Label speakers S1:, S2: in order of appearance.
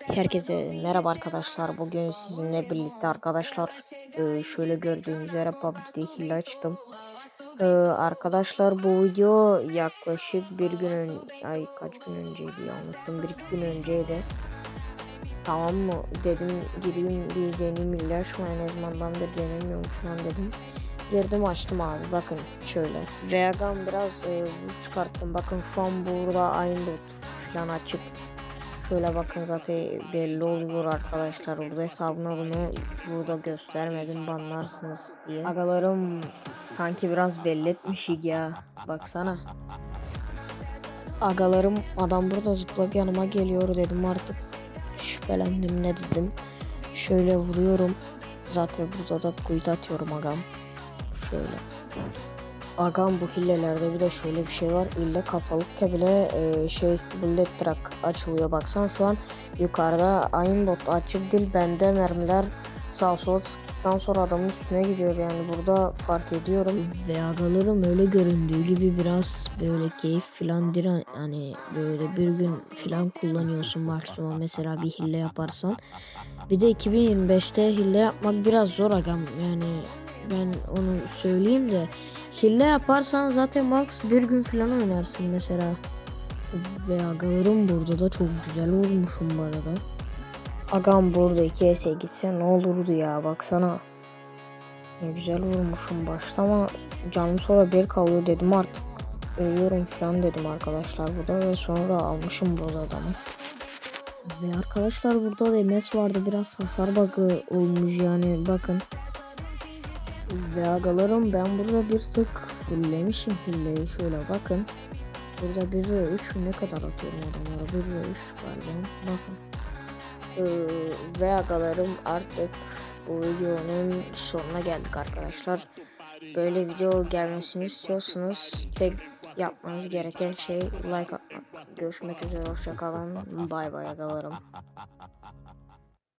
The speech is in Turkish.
S1: Herkese merhaba arkadaşlar. Bugün sizinle birlikte arkadaşlar e, şöyle gördüğünüz üzere PUBG'de hile açtım. E, Arkadaşlar bu video yaklaşık bir gün ön ay kaç gün önceydi ya unuttum bir iki gün önceydi. Tamam mı dedim gireyim bir deneyim hile açmayın ne zamandan beri denemiyorum falan dedim. Girdim açtım abi bakın şöyle. Vegan biraz e, çıkarttım. Bakın şu an burada aynı bot falan açık. Şöyle bakın zaten belli oluyor arkadaşlar. Burada hesabına bunu burada göstermedim banlarsınız diye. Agalarım sanki biraz belli etmişik ya. Baksana. Agalarım adam burada zıplayıp yanıma geliyor dedim artık. Şüphelendim ne dedim. Şöyle vuruyorum. Zaten burada da kuyut atıyorum agam. Şöyle. Agam bu hillelerde bir de şöyle bir şey var. İlle kapalıkken bile e, şey bullet track açılıyor. Baksan şu an yukarıda aimbot açık değil. Bende mermiler sağ sola sıktıktan sonra adamın üstüne gidiyor. Yani burada fark ediyorum. Ve agalarım öyle göründüğü gibi biraz böyle keyif filan dir hani böyle bir gün filan kullanıyorsun maksimum mesela bir hille yaparsan. Bir de 2025'te hille yapmak biraz zor agam. Yani ben onu söyleyeyim de hile yaparsan zaten max bir gün falan oynarsın mesela. Ve agalarım burada da çok güzel vurmuşum bu arada. Agam burada 2 S'e gitse ne olurdu ya baksana. Ne güzel vurmuşum başta ama canım sonra bir kalıyor dedim artık. Ölüyorum falan dedim arkadaşlar burada ve sonra almışım burada adamı. Ve arkadaşlar burada da MS vardı biraz hasar bug'ı olmuş yani bakın. Ve agalarım ben burada bir tık fulllemişim hilleyi şöyle bakın. Burada 1 ve 3 mü ne kadar atıyorum adamlara 1 ve 3 galiba bakın. Ee, ve agalarım artık bu videonun sonuna geldik arkadaşlar. Böyle video gelmesini istiyorsanız tek yapmanız gereken şey like atmak. Görüşmek üzere hoşçakalın. Bay bay agalarım.